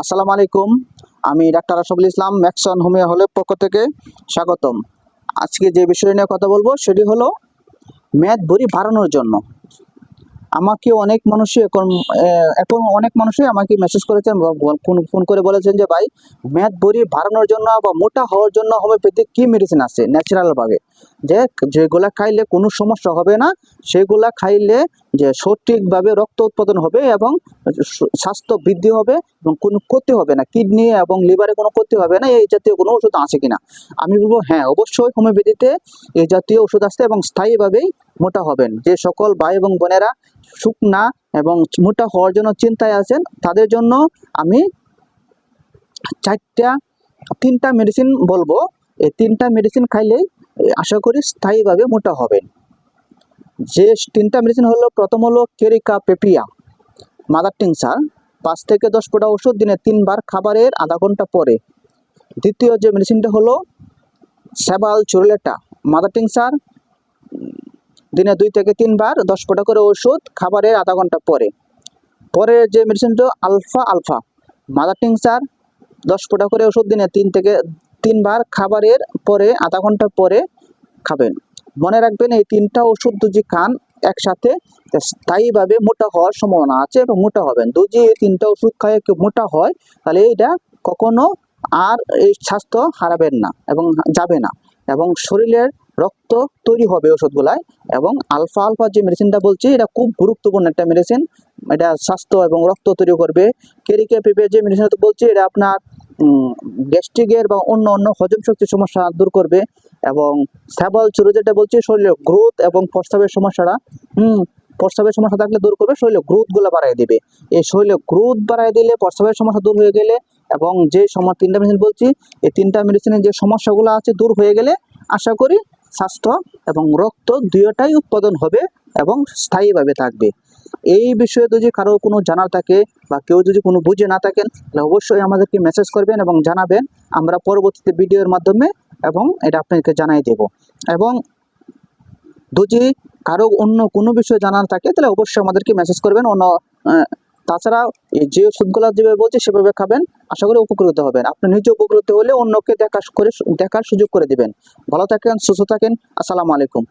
আসসালামু আলাইকুম। আমি doctor Ashful Islam, Maxon homeo হলের পক্ষ থেকে স্বাগতম। আজকে যে বিষয় নিয়ে কথা বলব সেটি হলো মেদ ভরি বাড়ানোর জন্য। আমাকে অনেক মানুষই এখন এখন অনেক মানুষই আমাকে মেসেজ করেছেন ফোন করে বলেছেন যে, ভাই, মেদ ভরি বাড়ানোর জন্য বা মোটা হওয়ার জন্য হোমিওপ্যাথিক কি মেডিসিন আছে ন্যাচারাল ভাবে? যে যেগুলা খাইলে কোনো সমস্যা হবে না, সেগুলা খাইলে যে সঠিকভাবে রক্ত উৎপাদন হবে এবং স্বাস্থ্য বৃদ্ধি হবে এবং কোনো ক্ষতি হবে না। কিডনি এবং লিভারে কোনো ক্ষতি হবে না, এই জাতীয় কোনো ওষুধ আছে কিনা? আমি বলব হ্যাঁ অবশ্যই হোমিওপ্যাথিতে এই জাতীয় ওষুধ আসছে এবং স্থায়ীভাবেই মোটা হবেন। যে সকল ভাই এবং বোনেরা শুকনা এবং মোটা হওয়ার জন্য চিন্তায় আছেন, তাদের জন্য আমি চারটা, তিনটা মেডিসিন বলব। তিনটা মেডিসিন খাইলেই আশা করি স্থায়ীভাবে মোটা হবেন। যে তিনটা মেডিসিন হলো, প্রথম হলো কেরিকা পেপিয়া মাদার টিংসার পাঁচ থেকে দশ ফোঁটা ওষুধ দিনে তিনবার খাবারের আধা ঘণ্টা পরে। দ্বিতীয় যে মেডিসিনটা হলো সেবাল চুরলেটা মাদার টিংসার দিনে দুই থেকে তিনবার দশ ফোঁটা করে ওষুধ খাবারের আধা ঘণ্টা পরে। পরের যে মেডিসিনটা আলফা আলফা মাদার টিংসার দশ ফোঁটা করে ওষুধ দিনে তিন থেকে তিনবার খাবারের পরে, আধা ঘণ্টা পরে খাবেন। মনে রাখবেন, এই তিনটা ওষুধ যদি খান একসাথে, স্থায়ীভাবে মোটা হওয়ার সম্ভাবনা আছে এবং মোটা হবেন। যদি এই তিনটা ওষুধ খায় কেউ মোটা হয়, তাহলে এইটা কখনো আর এই স্বাস্থ্য হারাবেন না এবং যাবে না। এবং শরীরের রক্ত তৈরি হবে ওষুধগুলায় এবং আলফা আলফা যে মেডিসিনটা বলছি, এটা খুব গুরুত্বপূর্ণ একটা মেডিসিন এটা স্বাস্থ্য এবং রক্ত তৈরি করবে। কেরিকে পেপে যে মেডিসিনটা বলছি, এটা আপনার গ্যাস্ট্রিকের বা অন্য অন্য হজম শক্তির সমস্যা দূর করবে এবং স্যাবল চুরো যেটা বলছি শরীরের গ্রোথ এবং প্রস্রাবের সমস্যাটা হুম, প্রস্রাবের সমস্যা থাকলে দূর করবে, শরীরে গ্রোথগুলো বাড়াই দিবে। এই শরীরে গ্রোথ বাড়াই দিলে প্রস্রাবের সমস্যা দূর হয়ে গেলে এবং যে সময় তিনটা মেডিসিন বলছি, এই তিনটা মেডিসিনের যে সমস্যাগুলো আছে দূর হয়ে গেলে আশা করি স্বাস্থ্য এবং রক্ত দুইটাই উৎপাদন হবে এবং স্থায়ীভাবে থাকবে। এই বিষয়ে যদি কারও কোনো জানার থাকে বা কেউ যদি কোনো বুঝে না থাকেন, তাহলে অবশ্যই আমাদেরকে মেসেজ করবেন এবং জানাবেন। আমরা পরবর্তীতে ভিডিওর মাধ্যমে এবং এটা আপনাকে জানাই দেব। এবং যদি কারও অন্য কোনো বিষয়ে জানার থাকে, তাহলে অবশ্যই আমাদেরকে মেসেজ করবেন। অন্য তাছাড়া যে ওষুধগুলো যেভাবে বলছে, সেভাবে খাবেন। আশা করি উপকৃত হবেন। আপনি নিজে উপকৃত হলে অন্যকে দেখা করে, দেখার সুযোগ করে দিবেন। ভালো থাকেন, সুস্থ থাকেন। আসসালামু আলাইকুম।